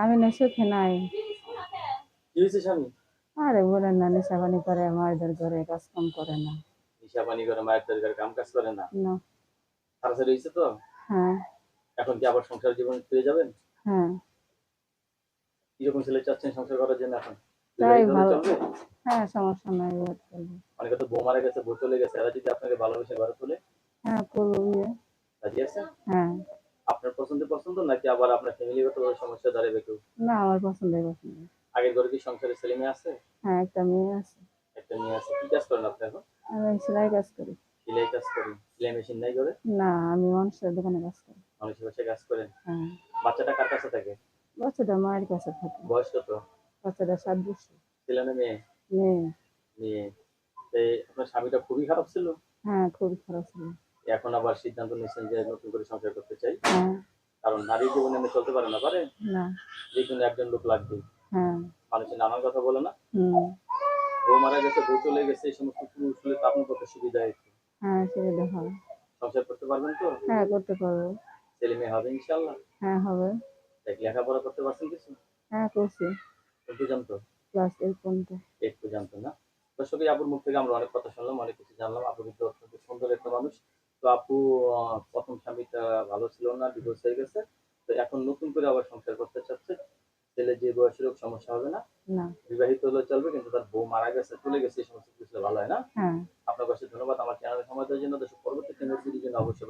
আমি না সুখে নাই। আরে বলেন না নেশা পানি করে মায়েদের ঘরে কাজ কাম করে না। নিশা পানি করে মায়ের তরিকার কাম কাজ করে না? না। তাড়াতাড়ি হয়েছে তো? হ্যাঁ। এখন কি আবার সংসার জীবন ফিরে যাবেন? হ্যাঁ। কীরকম ছেলে চাচ্ছেন সংসার করার জন্য এখন? তাই ভালো। হ্যাঁ সমস্যা নাই। অনেকে তো বউ মারা গেছে বউ চলে গেছে এরা যদি আপনাকে ভালোবেসে ঘরে তোলে? হ্যাঁ করব রাজি আছে হ্যাঁ। পছন্দ পছন্দ নাকি আবার আপনার ফ্যামিলিগত সমস্যা দাঁড়াবে কেউ না আমার পছন্দ পছন্দ। আগের ঘরে কি সংসারে ছেলে মেয়ে আছে? হ্যাঁ একটা মেয়ে আছে। একটা মেয়ে আছে। কি কাজ করেন আপনি এখন? আমি সেলাই কাজ করি। সেলাই কাজ করেন। সেলাই মেশিন নাই করে না আমি মানুষের দোকানে কাজ করি। মানুষের বাসায় কাজ করেন? হ্যাঁ। বাচ্চাটা কার কাছে থাকে? বাচ্চাটা মায়ের কাছে থাকে। বয়স কত? বাচ্চাটা সাত বছর। ছেলে না মেয়ে? মেয়ে। মেয়ে। আপনার স্বামীটা খুবই খারাপ ছিল? হ্যাঁ খুবই খারাপ ছিল। এখন আবার সিদ্ধান্ত নিচ্ছেন যে নতুন করে সংসার করতে চাই? হ্যাঁ। কারণ নারীর জীবনে এমনি চলতে পারে না পারে? যে কোনো একজন লোক লাগবে। হ্যাঁ। মানুষের নানান কথা বলে না? বউ মারা গেছে বউ চলে গেছে এই সমস্ত পুরুষ হলে তো আপনার পক্ষে সুবিধা একটু হ্যাঁ সুবিধা হয়। সংসার করতে পারবেন তো? হ্যাঁ করতে পারব। ছেলে মেয়ে হবে ইনশাল্লাহ হ্যাঁ হবে। দেখ লেখাপড়া করতে পারছেন কিছু? হ্যাঁ করছি। একটু জানতো? ক্লাস এইট পর্যন্ত। একটু জানতো না। দর্শক আপুর মুখ থেকে আমরা অনেক কথা শুনলাম অনেক কিছু জানলাম। আপু কিন্তু অত্যন্ত সুন্দর একটা মানুষ। তো আপু প্রথম স্বামীটা ভালো ছিল না ডিভোর্স হয়ে গেছে। তো এখন নতুন করে আবার সংসার করতে চাচ্ছে। ছেলে যে বয়সের হোক সমস্যা হবে না। বিবাহিত হলে চলবে কিন্তু তার বউ মারা গেছে চলে গেছে এই সমস্ত কিছু ভালো হয় না। হ্যাঁ। আপনার কাছে ধন্যবাদ। আমার চ্যানেলে সময় দেওয়ার জন্য দর্শক পরবর্তী চ্যানেল জন্য অবশ্যই